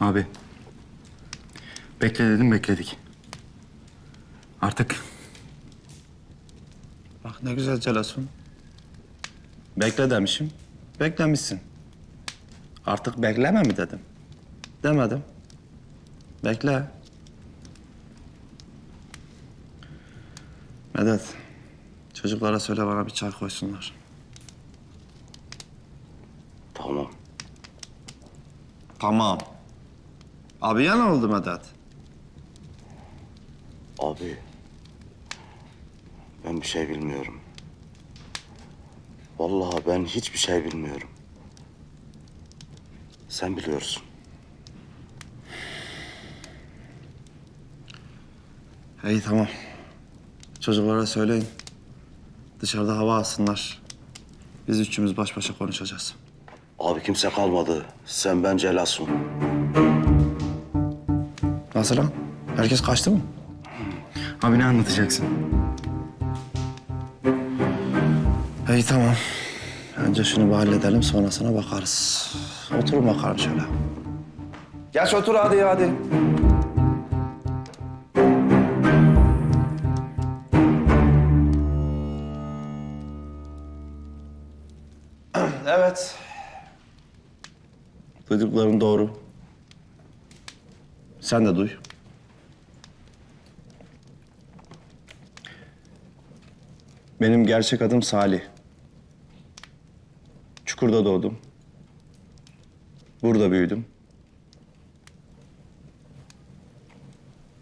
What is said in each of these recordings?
Abi. Bekle dedim bekledik. Artık Bak ne güzel Celasun. Bekle demişim. Beklemişsin. Artık bekleme mi dedim. Demedim. Bekle. Medet. Çocuklara söyle bana bir çay koysunlar. Tamam. Tamam. Abi ya ne oldu Medet? Abi. Ben bir şey bilmiyorum. Vallahi ben hiçbir şey bilmiyorum. Sen biliyorsun. İyi tamam. Çocuklara söyleyin. Dışarıda hava alsınlar. Biz üçümüz baş başa konuşacağız. Abi kimse kalmadı. Sen ben Celasun. Nasıl lan? Herkes kaçtı mı? abi ne anlatacaksın? İyi tamam. Önce şunu bir halledelim sonrasına bakarız. Oturun bakalım şöyle. Geç otur hadi hadi. Evet. Duydukların doğru. Sen de duy. Benim gerçek adım Salih. Çukurda doğdum. Burada büyüdüm.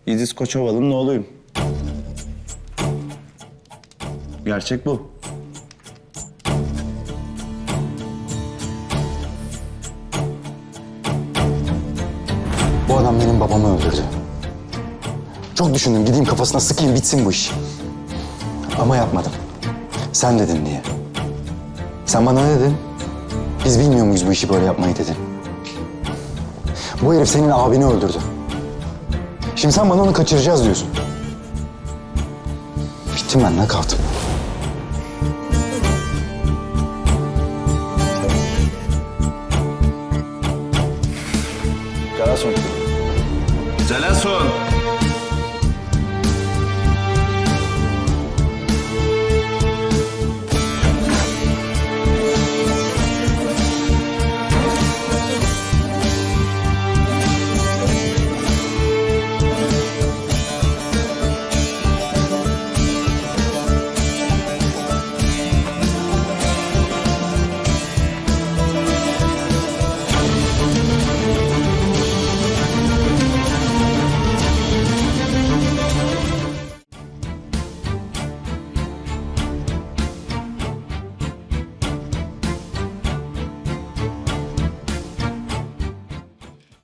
İdiz Koçovalı'nın oğluyum. Gerçek bu. Bu adam benim babamı öldürdü. Çok düşündüm gideyim kafasına sıkayım bitsin bu iş. Ama yapmadım. Sen dedin diye. Sen bana ne dedin? Biz bilmiyor muyuz bu işi böyle yapmayı dedin. Bu herif senin abini öldürdü. Şimdi sen bana onu kaçıracağız diyorsun. Bittim ben ne kaldım? Celasun. Celasun.